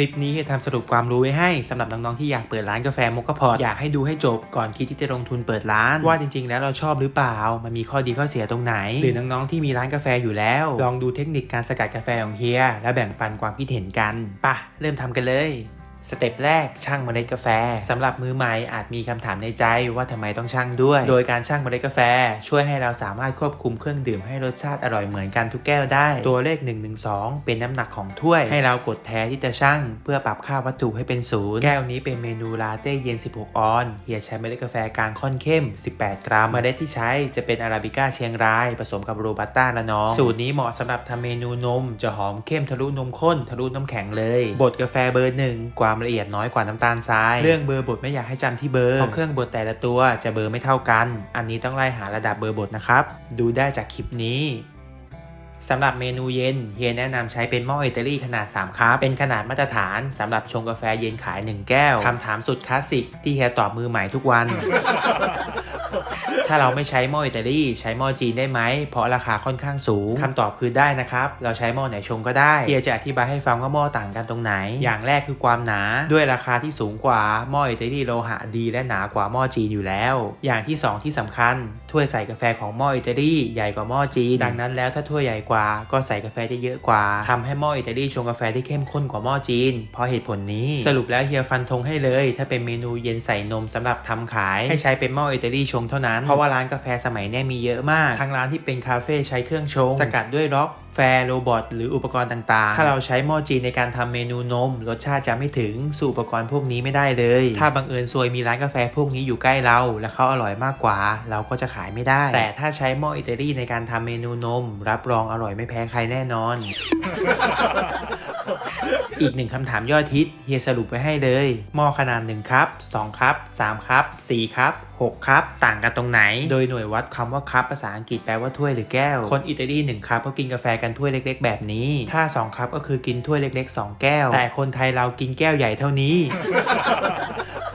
ลิปนี้ทำสรุปความรู้ไว้ให้สำหรับน้องๆที่อยากเปิดร้านกาแฟมกกะพออยากให้ดูให้จบก่อนคิดที่จะลงทุนเปิดร้าน ว่าจริงๆ แล้วเราชอบหรือเปล่า มันมีข้อดีข้อเสียตรงไหน หรือน้องๆที่มีร้านกาแฟอยู่แล้ว ลองดูเทคนิคการสกัดกาแฟของเฮีย และแบ่งปันความคิดเห็นกันปะเริ่มทำกันเลย สเต็ปแรกช่างเมล็ดกาแฟสำหรับมือใหม่อาจมีคำถามในใจว่าทำไมต้องช่างด้วย โดยการช่างเมล็ดกาแฟ ช่วยให้เราสามารถควบคุมเครื่องดื่มให้รสชาติอร่อยเหมือนกันทุกแก้วได้ ตัวเลข 112 เป็นน้ำหนักของถ้วย ให้เรากดแท้ที่จะช่างเพื่อปรับค่าวัตถุให้เป็นศูนย์แก้วนี้เป็นเมนูลาเต้เย็น 16 ออนเฮียใช้เมล็ดกาแฟกลางค่อนเข้ม 18 กรัมเมล็ดที่ใช้จะเป็นอาราบิก้าเชียงราย ผสมกับโรบัสต้าละนองสูตรนี้เหมาะสำหรับทำเมนูนม จะหอมเข้มทะลุนมข้นทะลุน้ำแข็งเลยบดกาแฟเบอร์หนึ่งกว่าความละเอียดน้อยกว่าน้ำตาลทราย เรื่องเบอร์บดไม่อยากให้จำที่เบอร์เพราะเครื่องบดแต่ละตัวจะเบอร์ไม่เท่ากัน อันนี้ต้องไล่หาระดับเบอร์บดนะครับ ดูได้จากคลิปนี้สำหรับเมนูเย็นเฮียแนะนำใช้เป็นหม้ออิตาลีขนาด 3คัพเป็นขนาดมาตรฐานสำหรับชงกาแฟเย็นขาย 1 แก้วคำถามสุดคลาสสิกที่เฮียตอบมือใหม่ทุกวัน ถ้าเราไม่ใช้หม้ออิตาลีใช้หม้อจีนได้ไหม เพราะราคาค่อนข้างสูงคำตอบคือได้นะครับ เราใช้หม้อไหนชงก็ได้เฮียจะอธิบายให้ฟังว่าหม้อต่างกันตรงไหน อย่างแรกคือความหนา ด้วยราคาที่สูงกว่าหม้ออิตาลีโลหะดีและหนากว่าหม้อจีนอยู่แล้ว อย่างที่สองที่สำคัญ ถ้วยใส่กาแฟของหม้ออิตาลีใหญ่กว่าหม้อจีน ดังนั้นแล้วถ้าถ้วยใหญ่กว่าก็ใส่กาแฟได้เยอะกว่าทำให้หม้ออิตาลีชงกาแฟได้เข้มข้นกว่าหม้อจีน เพราะเหตุผลนี้สรุปแล้วเฮียฟันธงให้เลย ถ้าเป็นเมนูเย็นใส่นมสำหรับทำขายให้ใช้เป็นหม้ออิตาลีชงเท่านั้นเพราะว่าร้านกาแฟสมัยนี้มีเยอะมากทั้งร้านที่เป็นคาเฟ่ใช้เครื่องชง สกัดด้วยล็อก แฟร์โรบอทหรืออุปกรณ์ต่างๆ ถ้าเราใช้หม้อจีนในการทำเมนูนม รสชาติจะไม่ถึงสู่อุปกรณ์พวกนี้ไม่ได้เลย ถ้าบังเอิญซวยมีร้านกาแฟพวกนี้อยู่ใกล้เรา และเขาอร่อยมากกว่า เราก็จะขายไม่ได้ แต่ถ้าใช้หม้ออิตาลีในการทำเมนูนม รับรองอร่อยไม่แพ้ใครแน่นอน อีกหนึ่งคำถามยอดฮิตเฮียสรุปไว้ให้เลย หม้อขนาด1ครับ2ครับ3ครับ4ครับ6ครับต่างกันตรงไหน โดยหน่วยวัดคำว่าคัพภาษาอังกฤษแปลว่าถ้วยหรือแก้ว คนอิตาลี1ครับก็กินกาแฟกันถ้วยเล็ก ๆ แบบนี้ ถ้า 2 ครับก็คือกินถ้วยเล็ก ๆ 2 แก้ว แต่คนไทยเรากินแก้วใหญ่เท่านี้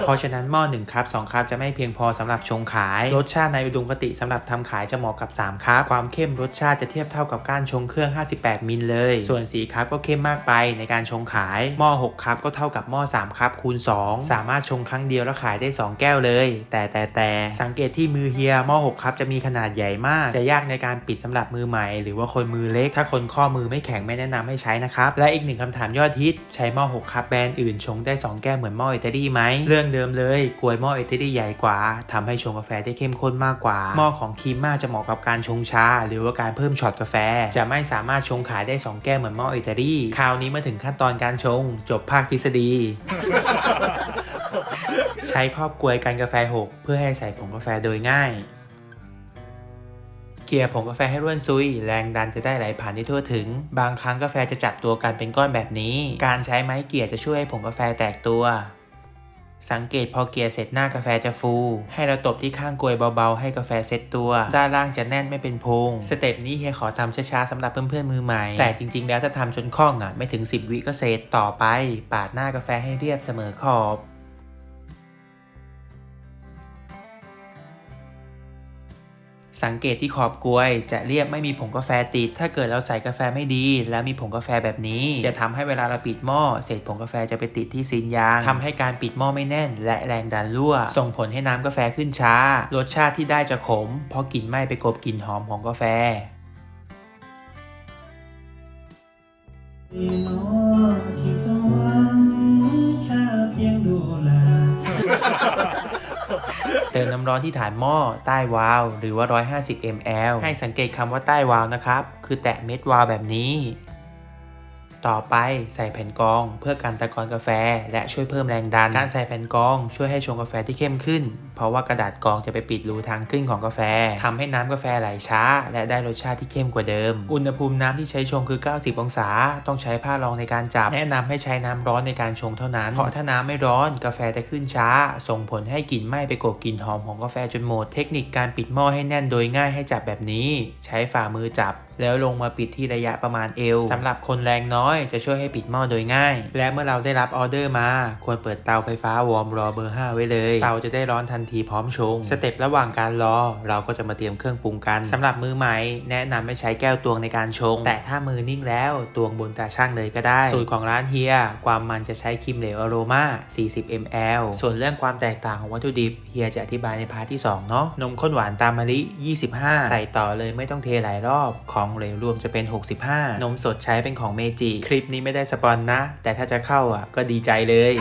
เพราะฉะนั้นหม้อ1ครับ2ครับจะไม่เพียงพอสำหรับชงขาย รสชาติในอุดมคติสำหรับทำขายจะเหมาะกับ3ครับความเข้มรสชาติจะเทียบเท่ากับการชงเครื่อง 58 มิลเลย ส่วน4ครับก็เข้มมากไปในการชงขายหม้อ6ครับก็เท่ากับหม้อ3ครับคูณ 2 สามารถชงครั้งเดียวแล้วขายได้ 2 แก้วเลย แต่แต่แต่สังเกตที่มือเฮียหม้อ6ครับจะมีขนาดใหญ่มาก จะยากในการปิดสำหรับมือใหม่ หรือว่าคนมือเล็ก ถ้าคนข้อมือไม่แข็งไม่แนะนำให้ใช้นะครับและอีกหนึ่งคำถามยอดฮิตใช้หม้อ6ครับแบรนด์อื่นชงได้ 2 แก้วเหมือนหม้ออิตาลีไหมเรื่องเดิมเลยกลวยหม้ออิตาลีใหญ่กว่าทำให้ชงกาแฟได้เข้มข้นมากกว่า หม้อของคีม่าจะเหมาะกับการชงชา หรือว่าการเพิ่มช็อตกาแฟ จะไม่สามารถชงขายได้ 2 แก้วเหมือนหม้ออิตาลีคราวนี้มาถึงขั้นตอนการชง จบภาคทฤษฎีใช้ครอบกลวยกันกาแฟหกเพื่อให้ใส่ผงกาแฟโดยง่ายเกลี่ยผงกาแฟให้ร่วนซุย แรงดันจะได้ไหลผ่านได้ทั่วถึง บางครั้งกาแฟจะจับตัวกันเป็นก้อนแบบนี้ การใช้ไม้เกลี่ยจะช่วยให้ผงกาแฟแตกตัว สังเกตพอเกลี่ยเสร็จหน้ากาแฟจะฟู ให้เราตบที่ข้างกลวยเบาๆ ให้กาแฟเซ็ตตัว ด้านล่างจะแน่นไม่เป็นโพงสเต็ปนี้เฮียขอทำช้าๆสำหรับเพื่อนๆมือใหม่ แต่จริงๆแล้วถ้าทำจนคล่องอะไม่ถึง 10 วิก็เสร็จต่อไป ปาดหน้ากาแฟให้เรียบเสมอขอบ สังเกตที่ขอบกลวย จะเรียบไม่มีผงกาแฟติด ถ้าเกิดเราใส่กาแฟไม่ดี แล้วมีผงกาแฟแบบนี้ จะทำให้เวลาเราปิดหม้อเศษผงกาแฟจะไปติดที่ซีนยางทำให้การปิดหม้อไม่แน่น และแรงดันรั่ว ส่งผลให้น้ำกาแฟขึ้นช้า รสชาติที่ได้จะขม เพราะกลิ่นไหม้ไปกบกลิ่นหอมของกาแฟมีโน้ที่จะหวังแค่เพียงดูแล เติมน้ำร้อนที่ฐานหม้อใต้วาล์วหรือว่า 150 ml ให้สังเกตคำว่าใต้วาล์วนะครับ คือแตะเม็ดวาล์วแบบนี้ ต่อไปใส่แผ่นกรองเพื่อกันตะกอนกาแฟ และช่วยเพิ่มแรงดัน การใส่แผ่นกรองช่วยให้ชงกาแฟที่เข้มขึ้น เพราะว่ากระดาษกรองจะไปปิดรูทางขึ้นของกาแฟทำให้น้ำกาแฟไหลช้า และได้รสชาติที่เข้มกว่าเดิม อุณหภูมิน้ำที่ใช้ชงคือ 90 องศา ต้องใช้ผ้ารองในการจับ แนะนำให้ใช้น้ำร้อนในการชงเท่านั้น เพราะถ้าน้ำไม่ร้อนกาแฟจะขึ้นช้า ส่งผลให้กลิ่นไหม้ไปกบกลิ่นหอมของกาแฟจนหมด เทคนิคการปิดหม้อให้แน่นโดยง่ายให้จับแบบนี้ ใช้ฝ่ามือจับแล้วลงมาปิดที่ระยะประมาณเอวสำหรับคนแรงน้อยจะช่วยให้ปิดหม้อโดยง่าย และเมื่อเราได้รับออเดอร์มา ควรเปิดเตาไฟฟ้าวอร์มรอเบอร์ 5 ไว้เลย เตาจะได้ร้อนทันทีพร้อมชง สเต็ประหว่างการรอ เราก็จะมาเตรียมเครื่องปรุงกันสำหรับมือใหม่แนะนำไม่ใช้แก้วตวงในการชง แต่ถ้ามือนิ่งแล้วตวงบนตาช่างเลยก็ได้ สูตรของร้านเฮีย ความมันจะใช้ครีมเหลวอโรมา 40 ml ส่วนเรื่องความแตกต่างของวัตถุดิบเฮียจะอธิบายในพาร์ทที่2เนาะนมข้นหวานตามมะลิ 25 ใส่ต่อเลยไม่ต้องเทหลายรอบของเหลวรวมจะเป็น 65 นมสดใช้เป็นของเมจิ คลิปนี้ไม่ได้สปอนนะ แต่ถ้าจะเข้าอะก็ดีใจเลย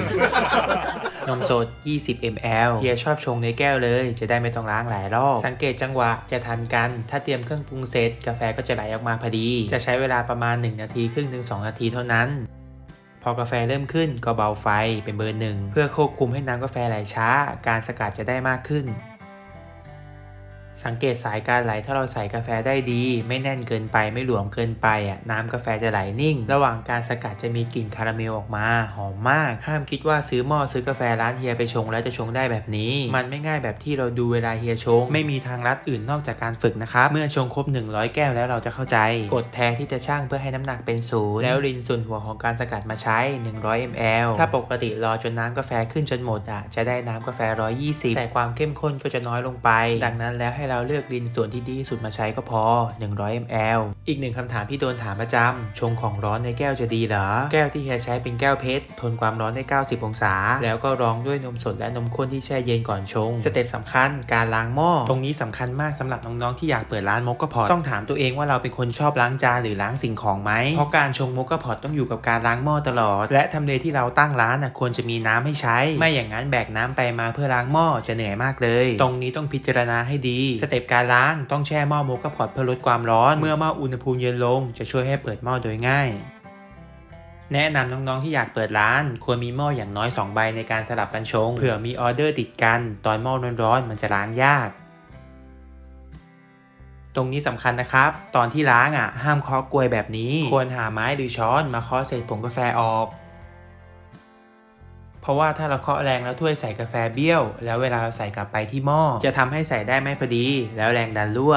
นมสด 20 ml เฮียชอบชงในแก้วเลย จะได้ไม่ต้องล้างหลายรอบ สังเกตจังหวะจะทันกัน ถ้าเตรียมเครื่องปรุงเสร็จ กาแฟก็จะไหลออกมาพอดี จะใช้เวลาประมาณ 1 นาทีครึ่งถึง2นาทีเท่านั้นพอกาแฟเริ่มขึ้นก็เบาไฟเป็นเบอร์หนึ่ง เพื่อควบคุมให้น้ำกาแฟไหลช้า การสกัดจะได้มากขึ้น สังเกตสายการไหลถ้าเราใส่กาแฟได้ดี ไม่แน่นเกินไปไม่หลวมเกินไปอะน้ำกาแฟจะไหลนิ่ง ระหว่างการสกัดจะมีกลิ่นคาราเมลออกมา หอมมาก ห้ามคิดว่าซื้อหม้อซื้อกาแฟร้านเฮียไปชงแล้วจะชงได้แบบนี้ มันไม่ง่ายแบบที่เราดูเวลาเฮียชง ไม่มีทางลัดอื่นนอกจากการฝึกนะครับ เมื่อชงครบ 100 แก้วแล้วเราจะเข้าใจ กดแทนที่จะช่างเพื่อให้น้ำหนักเป็นศูนย์แล้วรินส่วนหัวของการสกัดมาใช้ 100 ml ถ้าปกติรอจนน้ำกาแฟขึ้นจนหมดอะจะได้น้ำกาแฟ 120 แต่ความเข้มข้นก็จะน้อยลงไป ดังนั้นแล้วให้เราเลือกรินส่วนที่ดีที่สุดมาใช้ก็พอ 100 ml อีกหนึ่งคำถามที่โดนถามประจำชงของร้อนในแก้วจะดีเหรอ แก้วที่เฮียใช้เป็นแก้วเพชรทนความร้อนได้ 90 องศา แล้วก็รองด้วยนมสดและนมข้นที่แช่เย็นก่อนชง สเต็ปสำคัญการล้างหม้อ ตรงนี้สำคัญมากสำหรับน้องๆที่อยากเปิดร้านมกกพอตต้องถามตัวเองว่าเราเป็นคนชอบล้างจานหรือล้างสิ่งของไหมเพราะการชงมกกพอตต้องอยู่กับการล้างหม้อตลอด และทำเลที่เราตั้งร้านนะควรจะมีน้ำให้ใช้ ไม่อย่างนั้นแบกน้ำไปมาเพื่อล้างหม้อจะเหนื่อยมากเลย ตรงนี้ต้องพิจารณาให้ดีสเต็ปการล้างต้องแช่หม้อโมกกะพอตเพื่อลดความร้อน เมื่อหม้ออุณหภูมิเย็นลง จะช่วยให้เปิดหม้อโดยง่าย แนะนำน้องๆที่อยากเปิดร้าน ควรมีหม้ออย่างน้อย 2 ใบในการสลับกันชงเผื่อมีออเดอร์ติดกัน ตอนหม้อร้อนๆมันจะล้างยากตรงนี้สำคัญนะครับ ตอนที่ล้างอะ ห้ามเคาะกลวยแบบนี้ ควรหาไม้หรือช้อนมาเคาะเศษผงกาแฟออก เพราะว่าถ้าเราเคาะแรงแล้วถ้วยใส่กาแฟเบี้ยว แล้วเวลาเราใส่กลับไปที่หม้อจะทำให้ใส่ได้ไม่พอดี แล้วแรงดันรั่ว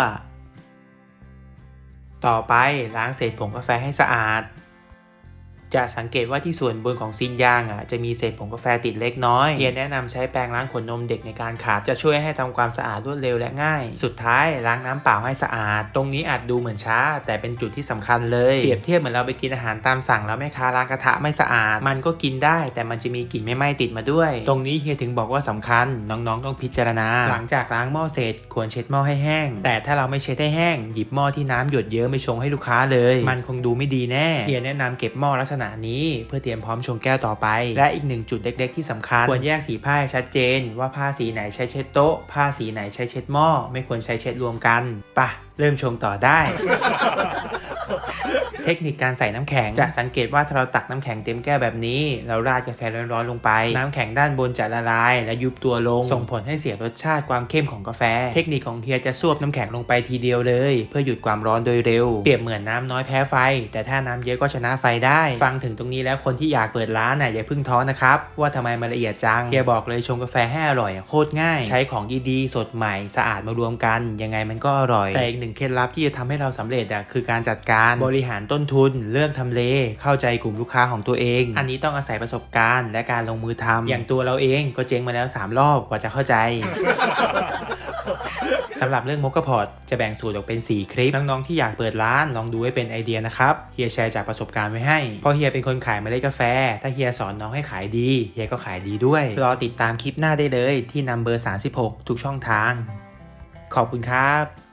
ต่อไปล้างเศษผงกาแฟให้สะอาด จะสังเกตว่าที่ส่วนบนของซีนยางอะจะมีเศษผงกาแฟติดเล็กน้อยเฮียแนะนำใช้แปรงล้างขวดนมเด็กในการขัดจะช่วยให้ทำความสะอาดรวดเร็วและง่าย สุดท้ายล้างน้ำเปล่าให้สะอาด ตรงนี้อาจดูเหมือนช้า แต่เป็นจุดที่สำคัญเลยเปรียบเทียบเหมือนเราไปกินอาหารตามสั่งแล้วแม่ค้าล้างกระทะไม่สะอาด มันก็กินได้ แต่มันจะมีกลิ่นไม่ไหม้ติดมาด้วย ตรงนี้เฮียถึงบอกว่าสำคัญ น้องๆ ต้องพิจารณา หลังจากล้างหม้อเสร็จควรเช็ดหม้อให้แห้ง แต่ถ้าเราไม่เช็ดให้แห้งหยิบหม้อที่น้ำหยดเยอะไม่ชงให้ลูกค้าเลย มันคงดูไม่ดีแน่เฮียแนะนำเก็บหม้อลักษณะนี้ เพื่อเตรียมพร้อมชงแก้วต่อไป และอีกหนึ่งจุดเล็กๆที่สำคัญ ควรแยกสีผ้าให้ชัดเจน ว่าผ้าสีไหนใช้เช็ดโต๊ะ ผ้าสีไหนใช้เช็ดหม้อ ไม่ควรใช้เช็ดรวมกันปะเริ่มชงต่อได้ เทคนิคการใส่น้ำแข็ง จะสังเกตว่าถ้าเราตักน้ำแข็งเต็มแก้วแบบนี้ เราราดกาแฟร้อนๆลงไป น้ำแข็งด้านบนจะละลาย และยุบตัวลง ส่งผลให้เสียรสชาติความเข้มของกาแฟ เทคนิคของเฮียจะซวบน้ำแข็งลงไปทีเดียวเลย เพื่อหยุดความร้อนโดยเร็ว เปรียบเหมือนน้ำน้อยแพ้ไฟ แต่ถ้าน้ำเยอะก็ชนะไฟได้ ฟังถึงตรงนี้แล้วคนที่อยากเปิดร้านน่ะอย่าเพิ่งท้อนะครับว่าทำไมมันละเอียดจังเฮียบอกเลยชงกาแฟให้อร่อยอะโคตรง่าย ใช้ของดีๆสดใหม่สะอาดมารวมกัน ยังไงมันก็อร่อยแต่อีกหนึ่งเคล็ดลับที่จะทำให้เราสำเร็จอะคือการจัดการบริหารต้นทุน เลือกทำเล เข้าใจกลุ่มลูกค้าของตัวเอง อันนี้ต้องอาศัยประสบการณ์และการลงมือทำอย่างตัวเราเองก็เจ๊งมาแล้ว 3 รอบกว่าจะเข้าใจสำหรับเรื่องมกกะพอตจะแบ่งสูตรออกเป็น 4 คลิป น้อง ๆ ที่อยากเปิดร้านลองดูไว้เป็นไอเดียนะครับ เฮียแชร์จากประสบการณ์ไว้ให้เพราะเฮียเป็นคนขายเมล็ดกาแฟ ถ้าเฮียสอนน้องให้ขายดี เฮียก็ขายดีด้วย รอติดตามคลิปหน้าได้เลยที่นัมเบอร์36 ทุกช่องทาง ขอบคุณครับ